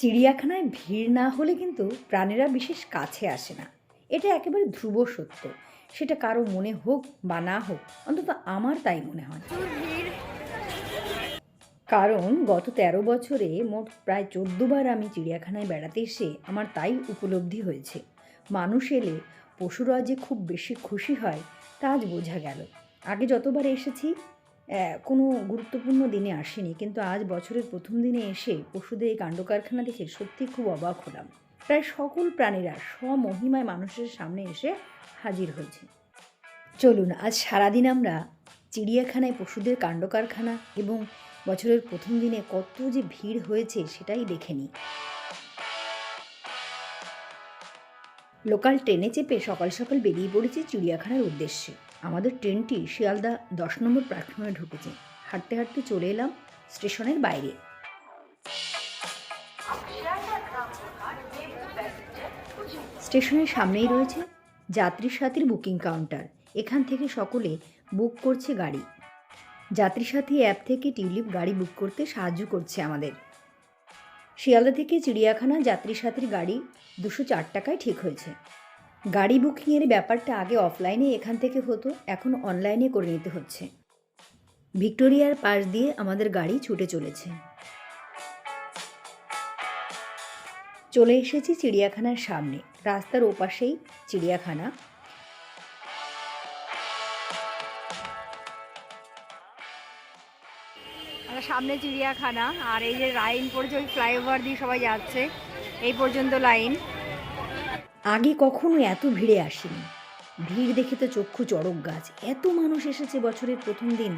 চিড়িয়াখানায় ভিড় না হলে কিন্তু প্রাণীরা বিশেষ কাছে আসে না। এটা একেবারে ধ্রুব সত্য। সেটা কারও মনে হোক বা না হোক, অন্তত আমার তাই মনে হয়। কারণ গত তেরো বছরে মোট প্রায় চোদ্দবার আমি চিড়িয়াখানায় বেড়াতে এসে আমার তাই উপলব্ধি হয়েছে। মানুষ এলে পশুরা যে খুব বেশি খুশি হয়, তা আজ বোঝা গেল। আগে যতবার এসেছি কোনো গুরুত্বপূর্ণ দিনে আসেনি। কিন্তু আজ বছরের প্রথম দিনে এসে পশুদের এই কাণ্ড কারখানা দেখে সত্যি খুব অবাক হলাম। প্রায় সকল প্রাণীরা স্বমহিমায় মানুষের সামনে এসে হাজির হয়েছে। চলুন, আজ সারাদিন আমরা চিড়িয়াখানায় পশুদের কাণ্ড কারখানা এবং বছরের প্রথম দিনে কত যে ভিড় হয়েছে সেটাই দেখে নিই। লোকাল ট্রেনে চেপে সকাল সকাল বেরিয়ে পড়েছে চিড়িয়াখানার উদ্দেশ্যে। আমাদের ট্রেনটি শিয়ালদা দশ নম্বর প্ল্যাটফর্মে ঢুকেছে। হাঁটতে হাঁটতে চলে এলাম স্টেশনের বাইরে। স্টেশনের সামনেই রয়েছে যাত্রী সাথীর বুকিং কাউন্টার। এখান থেকে সকলে বুক করছে গাড়ি। যাত্রী সাথী অ্যাপ থেকে টিউলিপ গাড়ি বুক করতে সাহায্য করছে আমাদের। শিয়ালদা থেকে চিড়িয়াখানা যাত্রী সাথীর গাড়ি দুশো চার টাকায় ঠিক হয়েছে। গাড়ি বুকিংয়ের ব্যাপারটা আগে অফলাইনে এখান থেকে হতো, এখন অনলাইনে করে নিতে হচ্ছে। ভিক্টোরিয়ার পাশ দিয়ে আমাদের গাড়ি ছুটে চলেছে। চলে এসেছি চিড়িয়াখানার সামনে। রাস্তার ওপাশেই চিড়িয়াখানা। সামনে চিড়িয়াখানা, আর এই যে লাইন ওই ফ্লাইওভার দিয়ে সবাই যাচ্ছে। এই পর্যন্ত লাইন আগে কখনো এত ভিড়ে আসেনি। ভিড় দেখে তো চক্ষু চড়ক গাছ। এত মানুষ এসেছে বছরের প্রথম দিন।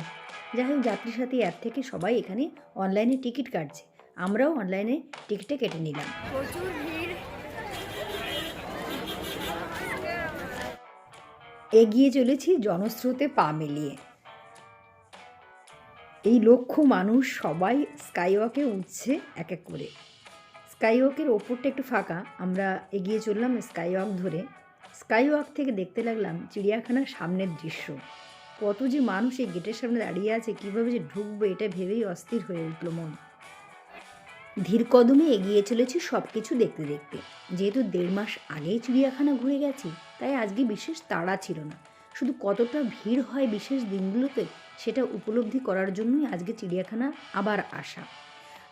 যাই হোক যাত্রী সাথী অ্যাপ থেকে সবাই এখানে অনলাইনে টিকিট কাটছে। আমরাও অনলাইনে টিকিটে কেটে নিলাম। প্রচুর ভিড়। এগিয়ে চলেছি জনস্রোতে পা মিলিয়ে। এই লক্ষ মানুষ সবাই স্কাইওয়াকে উঠছে এক এক করে। স্কাইওয়াকের ওপরটা একটু ফাঁকা, আমরা এগিয়ে চললাম স্কাইওয়াক ধরে। স্কাইওয়াক থেকে দেখতে লাগলাম চিড়িয়াখানার সামনের দৃশ্য। কত যে মানুষ এই গেটের সামনে দাঁড়িয়ে আছে, কীভাবে যে ঢুকবে এটা ভেবেই অস্থির হয়ে উঠল মন। ধীর কদমে এগিয়ে চলেছি সব কিছু দেখতে দেখতে। যেহেতু দেড় মাস আগেই চিড়িয়াখানা ঘুরে গেছি, তাই আজকে বিশেষ তাড়া ছিল না। শুধু কতটা ভিড় হয় বিশেষ দিনগুলোতে, সেটা উপলব্ধি করার জন্যই আজকে চিড়িয়াখানা আবার আসা।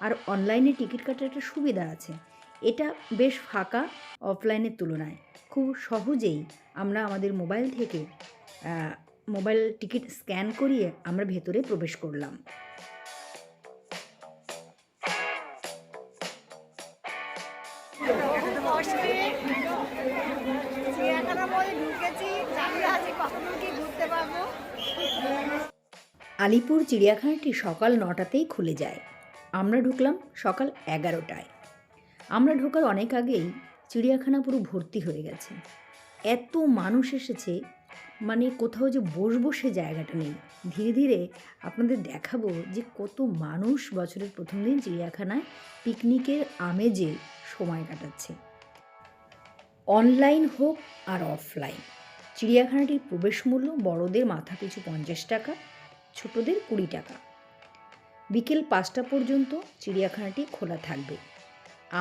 আর অনলাইনে টিকিট কাটার একটা সুবিধা আছে। এটা বেশ ফাঁকা অফলাইনের তুলনায়। খুব সহজেই আমরা আমাদের মোবাইল থেকে মোবাইল টিকিট স্ক্যান করিয়ে আমরা ভেতরে প্রবেশ করলাম। আলিপুর চিড়িয়াখানাটি সকাল নটাতেই খুলে যায়। আমরা ঢুকলাম সকাল এগারোটায়। আমরা ঢোকার অনেক আগেই চিড়িয়াখানা পুরো ভর্তি হয়ে গেছে। এত মানুষ এসেছে মানে কোথাও যে বসবো সে জায়গাটা নেই। ধীরে ধীরে আপনাদের দেখাবো যে কত মানুষ বছরের প্রথম দিন চিড়িয়াখানায় পিকনিকের আমেজে সময় কাটাচ্ছে। অনলাইন হোক আর অফলাইন। চিড়িয়াখানাটির প্রবেশ মূল্য বড়দের মাথা পিছু পঞ্চাশ টাকা, ছোটদের কুড়ি টাকা। বিকেল পাঁচটা পর্যন্ত চিড়িয়াখানাটি খোলা থাকবে।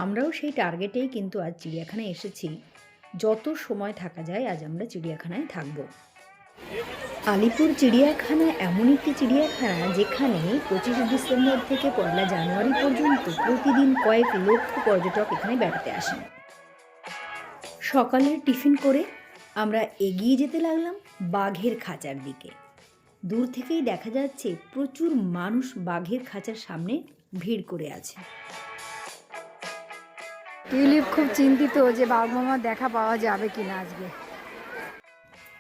আমরাও সেই টার্গেটেই কিন্তু আজ চিড়িয়াখানায় এসেছি। যত সময় থাকা যায়, আজ আমরা চিড়িয়াখানায় থাকব। আলিপুর চিড়িয়াখানা এমন একটি চিড়িয়াখানা যেখানে পঁচিশে ডিসেম্বর থেকে পয়লা জানুয়ারি পর্যন্ত প্রতিদিন কয়েক লক্ষ পর্যটক এখানে বেড়াতে আসেন। সকালের টিফিন করে আমরা এগিয়ে যেতে লাগলাম বাঘের খাঁচার দিকে। দূর থেকেই দেখা যাচ্ছে প্রচুর মানুষ বাঘের খাঁচার সামনে ভিড় করে আছে। টিউলিপ খুব চিন্তিত যে বাঘ মামার দেখা পাওয়া যাবে কিনা আজকে।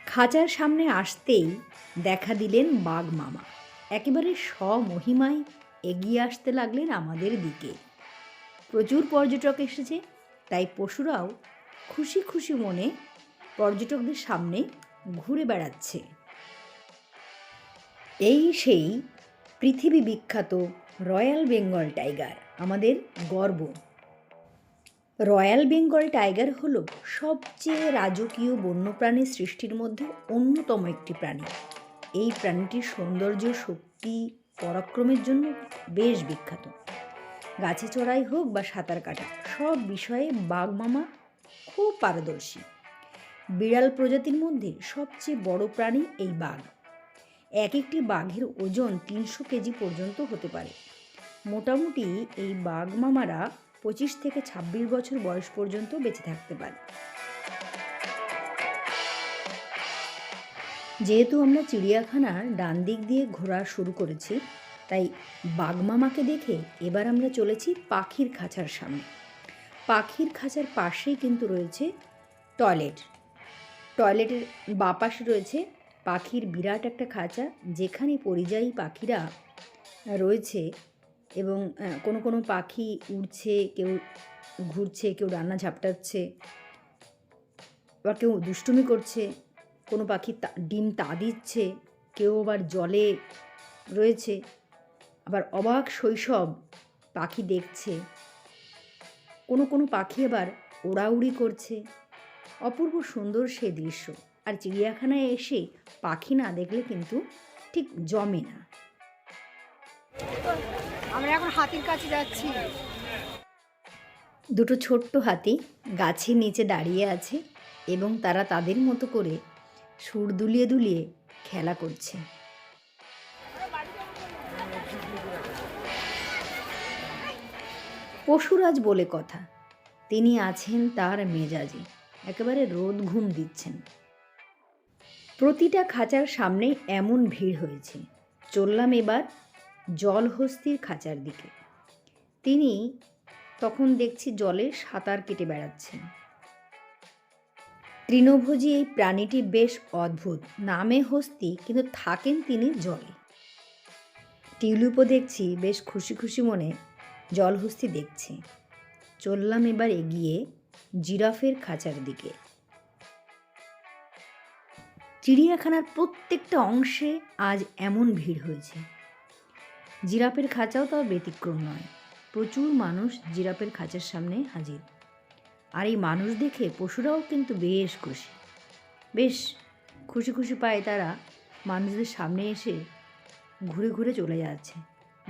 খাঁচার সামনে আসতেই দেখা দিলেন বাঘ মামা। একেবারে স্বমহিমায় এগিয়ে আসতে লাগলেন আমাদের দিকে। প্রচুর পর্যটক এসেছে তাই পশুরাও খুশি খুশি মনে পর্যটকদের সামনে ঘুরে বেড়াচ্ছে। এই সেই পৃথিবী বিখ্যাত রয়্যাল বেঙ্গল টাইগার, আমাদের গর্ব। রয়্যাল বেঙ্গল টাইগার হল সবচেয়ে রাজকীয় বন্যপ্রাণী সৃষ্টির মধ্যে অন্যতম একটি প্রাণী। এই প্রাণীটির সৌন্দর্য, শক্তি, পরাক্রমের জন্য বেশ বিখ্যাত। গাছে চড়াই হোক বা সাঁতার কাটা, সব বিষয়ে বাঘ মামা খুব পারদর্শী। বিড়াল প্রজাতির মধ্যে সবচেয়ে বড় প্রাণী এই বাঘ। এক একটি বাঘের ওজন তিনশো কেজি পর্যন্ত হতে পারে। মোটামুটি এই বাঘ মামারা পঁচিশ থেকে ছাব্বিশ বছর বয়স পর্যন্ত বেঁচে থাকতে পারে। যেহেতু আমরা চিড়িয়াখানার ডান দিক দিয়ে ঘোরা শুরু করেছি, তাই বাঘমামাকে দেখে এবার আমরা চলেছি পাখির খাঁচার সামনে। পাখির খাঁচার পাশেই কিন্তু রয়েছে টয়লেট। টয়লেটের বাপাশে রয়েছে পাখির বিরাট একটা খাঁচা যেখানে পরিযায়ী পাখিরা রয়েছে এবং কোনো কোনো পাখি উড়ছে, কেউ ঘুরছে, কেউ রান্না ঝাপটাচ্ছে আবার কেউ দুষ্টুমি করছে, কোনো পাখি ডিম তা দিচ্ছে, কেউ আবার জলে রয়েছে, আবার অবাক শৈশব পাখি দেখছে। কোনো কোনো পাখি আবার ওড়াউড়ি করছে। অপূর্ব সুন্দর সে দৃশ্য। আর চিড়িয়াখানায় এসে পাখি না দেখলে কিন্তু ঠিক জমে না। আমরা এখন হাতির কাছে যাচ্ছি। দুটো ছোট্ট হাতি গাছের নিচে দাঁড়িয়ে আছে এবং তারা তাদের মতো করে সুর দুলিয়ে দুলিয়ে খেলা করছে। পশুরাজ বলে কথা তিনি আছেন তার মেজাজে একেবারে রোদ ঘুম দিচ্ছেন। প্রতিটা খাঁচার সামনে এমন ভিড় হয়েছে। চললাম এবার জলহস্তির খাঁচার দিকে। তিনি তখন দেখছি জলে সাঁতার কেটে বেড়াচ্ছেন। তৃণভোজী এই প্রাণীটি বেশ অদ্ভুত। নামে হস্তি, কিন্তু থাকেন তিনি জলে। টিউলিপও দেখছি বেশ খুশি খুশি মনে জলহস্তি দেখছে। চললাম এবার এগিয়ে জিরাফের খাঁচার দিকে। চিড়িয়াখানার প্রত্যেকটা অংশে আজ এমন ভিড় হয়েছে। জিরাফের খাঁচাও তার ব্যতিক্রম নয়। প্রচুর মানুষ জিরাফের খাঁচার সামনে হাজির। আর এই মানুষ দেখে পশুরাও কিন্তু বেশ খুশি। বেশ খুশি খুশি পায় তারা মানুষদের সামনে এসে ঘুরে ঘুরে চলে যাচ্ছে।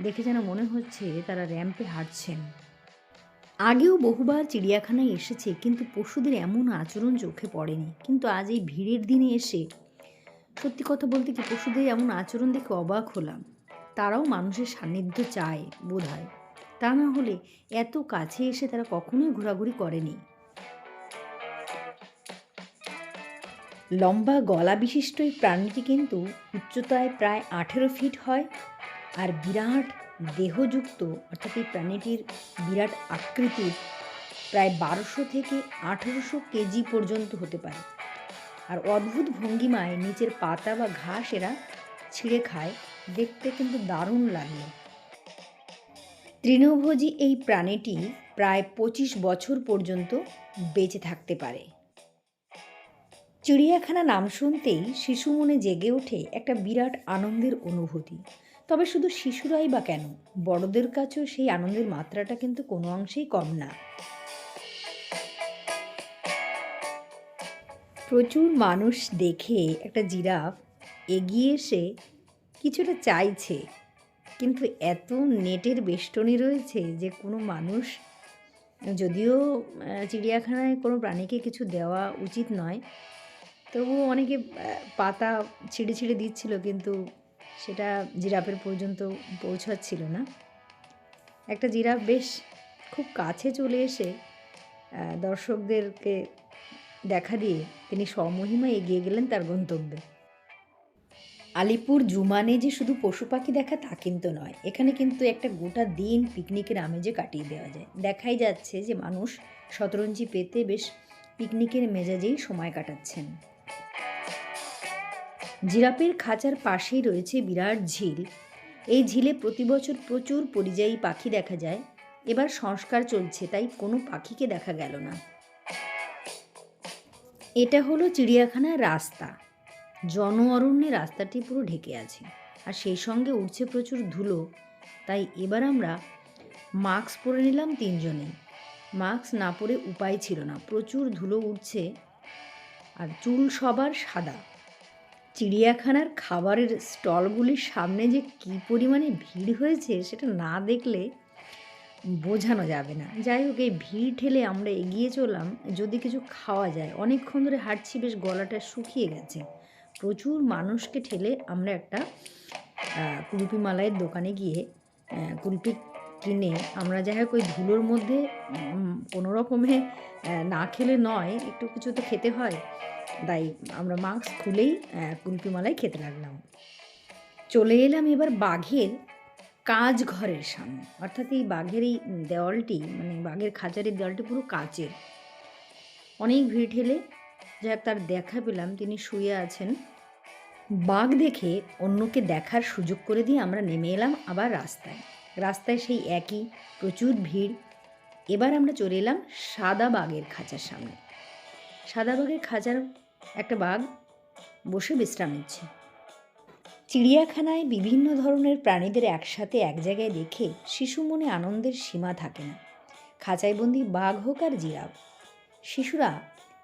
দেখে যেন মনে হচ্ছে তারা র্যাম্পে হাঁটছেন। আগেও বহুবার চিড়িয়াখানায় এসেছে, কিন্তু পশুদের এমন আচরণ চোখে পড়েনি। কিন্তু আজ এই ভিড়ের দিনে এসে, সত্যি কথা বলতে কি পশুদের এমন আচরণ দেখে অবাক হলাম। তারাও মানুষের সান্নিধ্য চায় বোধ হয় তা না হলে এত কাছে এসে তারা কখনোই ঘোরাঘুরি করেনি। লম্বা গলা বিশিষ্ট এই প্রাণীটি কিন্তু উচ্চতায় প্রায় আঠেরো ফিট হয় আর বিরাট দেহযুক্ত, অর্থাৎ এই প্রাণীটির বিরাট আকৃতির প্রায় বারোশো থেকে আঠেরোশো কেজি পর্যন্ত হতে পারে। আর অদ্ভুত ভঙ্গিমায় নিচের পাতা বা ঘাস এরা ছিঁড়ে খায়। দেখতে কিন্তু দারুণ লাগে। তৃণভোজী এই প্রাণীটি প্রায় পঁচিশ বছর পর্যন্ত বেঁচে থাকতে পারে। চিড়িয়াখানা নাম শুনতেই শিশু মনে জেগে ওঠে একটা বিরাট আনন্দের অনুভূতি। তবে শুধু শিশুরাই বা কেন? বড়দের কাছেও সেই আনন্দের মাত্রাটা কিন্তু কোনো অংশেই কম না। প্রচুর মানুষ দেখে একটা জিরাফ এগিয়ে এসে কিছুটা চাইছে, কিন্তু এত নেটের বেষ্টনী রয়েছে যে কোনো মানুষ, যদিও চিড়িয়াখানায় কোনো প্রাণীকে কিছু দেওয়া উচিত নয়, তবুও অনেকে পাতা ছিঁড়ে ছিঁড়ে দিচ্ছিল, কিন্তু সেটা জিরাফের পর্যন্ত পৌঁছাচ্ছিল না। একটা জিরাফ বেশ খুব কাছে চলে এসে দর্শকদেরকে দেখা দিয়ে তিনি স্বমহিমা এগিয়ে গেলেন তার গন্তব্যে। আলিপুর জুমানে যে শুধু পশু পাখি দেখা তা কিন্তু নয়, এখানে কিন্তু একটা গোটা দিন পিকনিকের আমেজে কাটিয়ে দেওয়া যায়। দেখাই যাচ্ছে যে মানুষ শতরঞ্জি পেতে বেশ পিকনিকের মেজাজেই সময় কাটাচ্ছেন। জিরাফের খাঁচার পাশেই রয়েছে বিরাট ঝিল। এই ঝিলে প্রতি বছর প্রচুর পরিযায়ী পাখি দেখা যায়। এবার সংস্কার চলছে, তাই কোনো পাখিকে দেখা গেল না। এটা হলো চিড়িয়াখানার রাস্তা। জন অরণ্যে রাস্তাটি পুরো ঢেকে আছে। আর সেই সঙ্গে উঠছে প্রচুর ধুলো। তাই এবার আমরা মাস্ক পরে নিলাম তিনজনেই। মাস্ক না পরে উপায় ছিল না। প্রচুর ধুলো উঠছে আর চুল সবার সাদা। চিড়িয়াখানার খাবারের স্টলগুলির সামনে যে কী পরিমাণে ভিড় হয়েছে সেটা না দেখলে বোঝানো যাবে না। যাই হোক, এই ভিড় ঠেলে আমরা এগিয়ে চললাম। যদি কিছু খাওয়া যায়, অনেকক্ষণ ধরে হাঁটছি, বেশ গলাটা শুকিয়ে গেছে। প্রচুর মানুষকে ঠেলে আমরা একটা কুলপি মালাইয়ের দোকানে গিয়ে কুলপি কিনে আমরা যাই হোক ওই ধুলোর মধ্যে কোনো রকমে না খেলে নয় একটু কিছু তো খেতে হয়। তাই আমরা মাস্ক খুলেই আহ, কুলপি মালাই খেতে লাগলাম। চলে এলাম এবার বাঘের কাজ ঘরের সামনে। অর্থাৎ এই বাঘের এই দেওয়ালটি মানে বাঘের খাঁচারের দেওয়ালটি পুরো কাচের। অনেক ভিড় ঠেলে যাক তার দেখা পেলাম তিনি শুয়ে আছেন। বাঘ দেখে অন্যকে দেখার সুযোগ করে দিয়ে আমরা নেমে এলাম আবার রাস্তায়। রাস্তায় সেই একই, প্রচুর ভিড়। এবার আমরা চলে এলাম সাদা বাঘের খাঁচার সামনে। সাদা বাঘের খাঁচার একটা বাঘ বসে বিশ্রাম নিচ্ছে। চিড়িয়াখানায় বিভিন্ন ধরনের প্রাণীদের একসাথে এক জায়গায় দেখে শিশু মনে আনন্দের সীমা থাকে না। খাঁচায় বন্দি বাঘ হোক আর জিরাফ, শিশুরা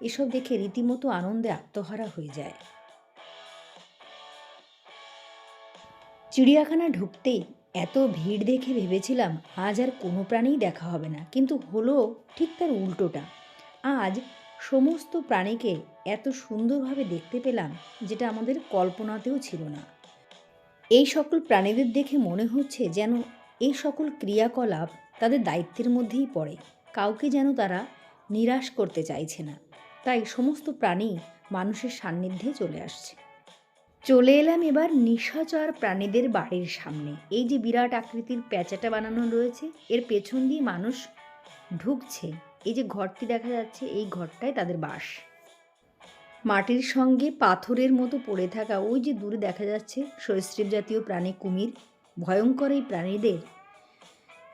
এসব দেখে রীতিমতো আনন্দে আত্মহারা হয়ে যায়। চিড়িয়াখানা ঢুকতেই এত ভিড় দেখে ভেবেছিলাম আজ আর কোনো প্রাণীই দেখা হবে না, কিন্তু হলো ঠিক তার উল্টোটা। আজ সমস্ত প্রাণীকে এত সুন্দরভাবে দেখতে পেলাম যেটা আমাদের কল্পনাতেও ছিল না। এই সকল প্রাণীদের দেখে মনে হচ্ছে যেন এই সকল ক্রিয়াকলাপ তাদের দায়িত্বের মধ্যেই পড়ে, কাউকে যেন তারা নিরাশ করতে চাইছে না। তাই সমস্ত প্রাণী মানুষের সান্নিধ্যে চলে আসছে। চলে এলাম এবার নিশাচর প্রাণীদের বাড়ির সামনে। এই যে বিরাট আকৃতির প্যাঁচাটা বানানো রয়েছে, এর পেছন দিয়ে মানুষ ঢুকছে। এই যে ঘরটি দেখা যাচ্ছে, এই ঘরটাই তাদের বাস। মাটির সঙ্গে পাথরের মতো পড়ে থাকা ওই যে দূরে দেখা যাচ্ছে সরীসৃপ জাতীয় প্রাণী কুমির, ভয়ঙ্কর এই প্রাণীদের।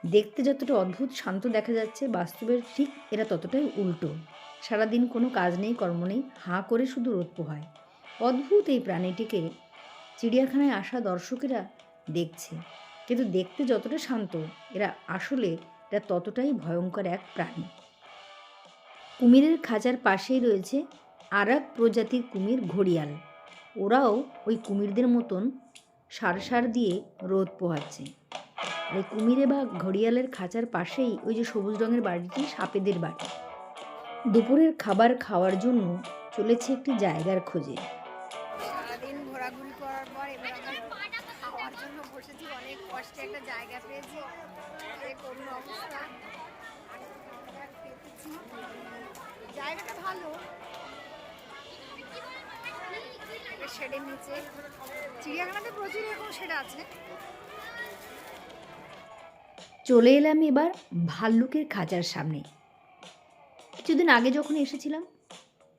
দেখতে যতটা অদ্ভুত শান্ত দেখা যাচ্ছে, বাস্তবের ঠিক এরা ততটাই উল্টো। সারাদিন কোনো কাজ নেই, কর্ম নেই, হাঁ করে শুধু রোদ পোহায় অদ্ভুত এই প্রাণীটিকে চিড়িয়াখানায় আসা দর্শকেরা দেখছে। কিন্তু দেখতে যতটা শান্ত, এরা আসলে এরা ততটাই ভয়ঙ্কর এক প্রাণী। কুমিরের খাঁচার পাশেই রয়েছে আর এক প্রজাতির কুমির ঘড়িয়াল। ওরাও ওই কুমিরদের মতন সার সার দিয়ে রোদ পোহাচ্ছে। আর এই কুমিরে বা ঘড়িয়ালের খাঁচার পাশেই ওই যে সবুজ রঙের বাড়িটি, সাপেদের বাড়ি। দুপুরের খাবার খাওয়ার জন্য চলেছে একটি জায়গার খোঁজে। খাওয়ার জন্য বসেছি। অনেক কষ্টে একটা জায়গা পেয়েছি। করুণ অবস্থা। পেতেছি জায়গাটা ভালো। শেডের নিচে। চিড়িয়াখানাতে প্রচুর এরকম শেড আছে। চলে এলাম এবার ভাল্লুকের খাঁচার সামনে। কিছুদিন আগে যখন এসেছিলাম,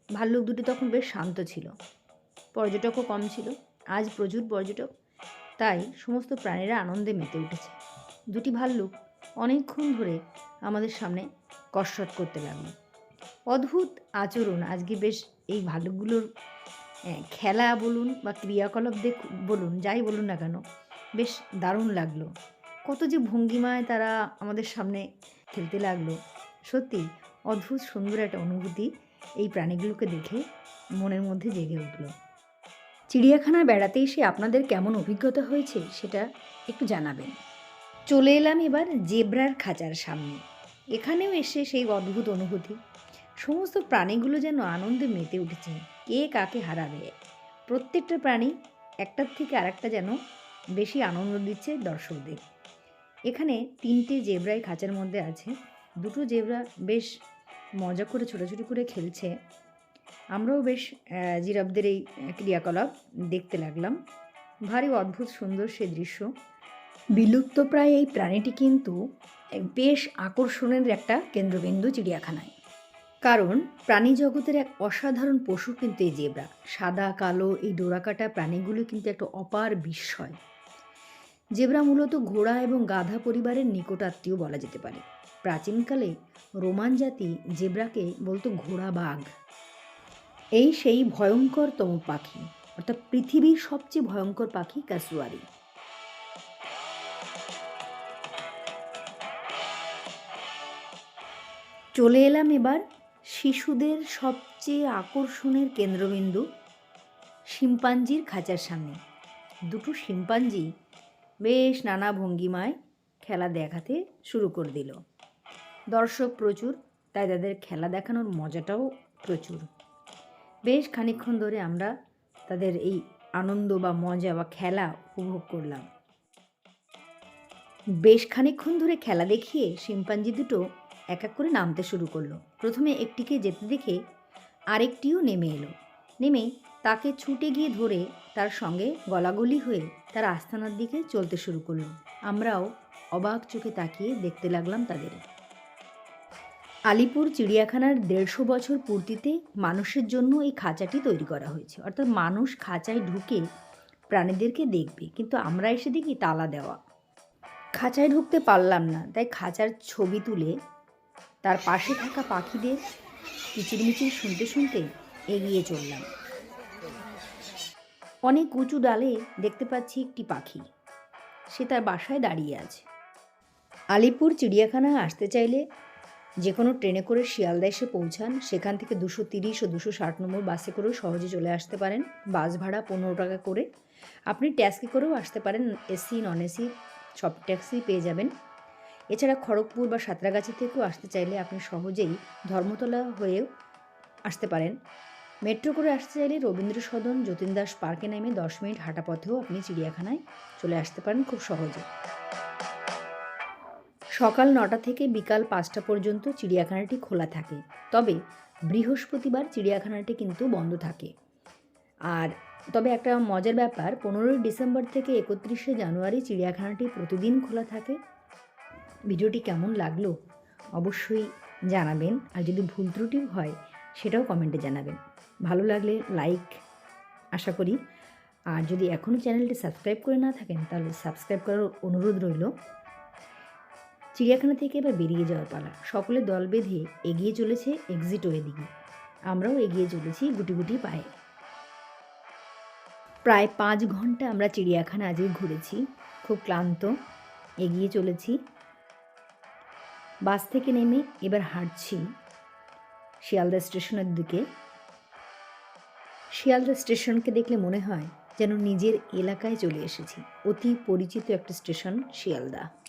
ভাল্লুক দুটি তখন বেশ শান্ত ছিল। পর্যটকও কম ছিল। আজ প্রচুর পর্যটক, তাই সমস্ত প্রাণীরা আনন্দে মেতে উঠেছে। দুটি ভাল্লুক অনেকক্ষণ ধরে আমাদের সামনে কসরত করতে লাগল। অদ্ভুত আচরণ, আজকে বেশ এই ভাল্লুকগুলোর খেলা বলুন বা ক্রিয়াকলাপ দেখ, বলুন, যাই বলুন না কেন, বেশ দারুণ লাগল। কত যে ভঙ্গিমায় তারা আমাদের সামনে খেলতে লাগল, সত্যি অদ্ভুত সুন্দর একটা অনুভূতি এই প্রাণীগুলোকে দেখে মনের মধ্যে জেগে উঠল। চিড়িয়াখানায় বেড়াতে এসে আপনাদের কেমন অভিজ্ঞতা হয়েছে সেটা একটু জানাবেন। চলে এলাম এবার জেব্রার খাঁচার সামনে। এখানেও এসে সেই অদ্ভুত অনুভূতি। সমস্ত প্রাণীগুলো যেন আনন্দে মেতে উঠেছে। কে কাকে হারাবে? প্রত্যেকটা প্রাণী একটার থেকে আরেকটা যেন বেশি আনন্দ দিচ্ছে দর্শকদের। এখানে তিনটে জেব্রাই খাঁচার মধ্যে আছে। দুটো জেব্রা বেশ মজা করে ছোটাছুটি করে খেলছে। আমরাও বেশ আহ, জিরাফদের এই ক্রিয়াকলাপ দেখতে লাগলাম। ভারী অদ্ভুত সুন্দর সে দৃশ্য। বিলুপ্তপ্রায় এই প্রাণীটি কিন্তু বেশ আকর্ষণের একটা কেন্দ্রবিন্দু চিড়িয়াখানায়। কারণ প্রাণী জগতের এক অসাধারণ পশু কিন্তু এই জেব্রা। সাদা কালো এই ডোরাকাটা প্রাণীগুলো কিন্তু একটা অপার বিস্ময়। জেব্রা মূলত ঘোড়া এবং গাধা পরিবারের নিকটাত্মীয় বলা যেতে পারে। প্রাচীনকালে রোমান জাতি জেব্রাকে বলতো ঘোড়া বাঘ। এই সেই ভয়ঙ্করতম পাখি, অর্থাৎ পৃথিবীর সবচেয়ে ভয়ঙ্কর পাখি কাসুয়ারি। চলে এলাম এবার শিশুদের সবচেয়ে আকর্ষণের কেন্দ্রবিন্দু, শিম্পাঞ্জির খাঁচার সামনে। দুটো শিম্পাঞ্জি বেশ নানা ভঙ্গিমায় খেলা দেখাতে শুরু করে দিল। দর্শক প্রচুর, তাই তাদের খেলা দেখানোর মজাটাও প্রচুর। বেশ খানিকক্ষণ ধরে আমরা তাদের এই আনন্দ বা মজা বা খেলা উপভোগ করলাম। বেশ খানিকক্ষণ ধরে খেলা দেখিয়ে শিম্পাঞ্জি দুটো এক এক করে নামতে শুরু করল। প্রথমে একটিকে যেতে দেখে আরেকটিও নেমে এলো। নেমে তাকে ছুটে গিয়ে ধরে তার সঙ্গে গলাগলি হয়ে তার আস্থানার দিকে চলতে শুরু করল। আমরাও অবাক চোখে তাকিয়ে দেখতে লাগলাম তাদের। আলিপুর চিড়িয়াখানার দেড়শো বছর পূর্তিতে মানুষের জন্য এই খাঁচাটি তৈরি করা হয়েছে। অর্থাৎ মানুষ খাঁচায় ঢুকে প্রাণীদেরকে দেখবে, কিন্তু আমরা এসে দেখি তালা দেওয়া। খাঁচায় ঢুকতে পারলাম না, তাই খাঁচার ছবি তুলে তার পাশে থাকা পাখিদের কিচিরমিচির শুনতে শুনতে এগিয়ে চললাম। অনেক উঁচু ডালে দেখতে পাচ্ছি একটি পাখি। সে তার বাসায় দাঁড়িয়ে আছে। আলিপুর চিড়িয়াখানায় আসতে চাইলে যে কোনো ট্রেনে করে শিয়ালদা এসে পৌঁছান, সেখান থেকে দুশো তিরিশ ও দুশো ষাট নম্বর বাসে করেও সহজে চলে আসতে পারেন। বাস ভাড়া পনেরো টাকা করে। আপনি ট্যাক্সি করেও আসতে পারেন, এসি নন এসি সব ট্যাক্সি পেয়ে যাবেন। এছাড়া খড়গপুর বা সাঁতরাগাছি থেকেও আসতে চাইলে আপনি সহজেই ধর্মতলা হয়েও আসতে পারেন। মেট্রো করে আসতে চাইলে রবীন্দ্র সদন যতীন দাস পার্কে নেমে দশ মিনিট হাঁটা পথেও আপনি চিড়িয়াখানায় চলে আসতে পারেন খুব সহজে। সকাল নটা থেকে বিকাল পাঁচটা পর্যন্ত চিড়িয়াখানাটি খোলা থাকে। তবে বৃহস্পতিবার চিড়িয়াখানাটি কিন্তু বন্ধ থাকে। আর তবে একটা মজার ব্যাপার, পনেরোই ডিসেম্বর থেকে একত্রিশে জানুয়ারি চিড়িয়াখানাটি প্রতিদিন খোলা থাকে। ভিডিওটি কেমন লাগল অবশ্যই জানাবেন। আর যদি ভুল ত্রুটি হয়, সেটাও কমেন্টে জানাবেন। ভালো লাগলে লাইক, আশা করি। আর যদি এখনও চ্যানেলটি সাবস্ক্রাইব করে না থাকেন, তাহলে সাবস্ক্রাইব করার অনুরোধ রইল। চিড়িয়াখানা থেকে এবার বেরিয়ে যাওয়ার পালা। সকলে দল বেঁধে এগিয়ে চলেছে এক্সিট ওয়ে দিকে। আমরাও এগিয়ে চলেছি গুটি গুটি পায়ে। প্রায় পাঁচ ঘণ্টা আমরা চিড়িয়াখানা আজকে ঘুরেছি। খুব ক্লান্ত, এগিয়ে চলেছি। বাস থেকে নেমে এবার হাঁটছি শিয়ালদা স্টেশনের দিকে। শিয়ালদা স্টেশনকে দেখলে মনে হয় যেন নিজের এলাকায় চলে এসেছি। অতি পরিচিত একটা স্টেশন শিয়ালদা।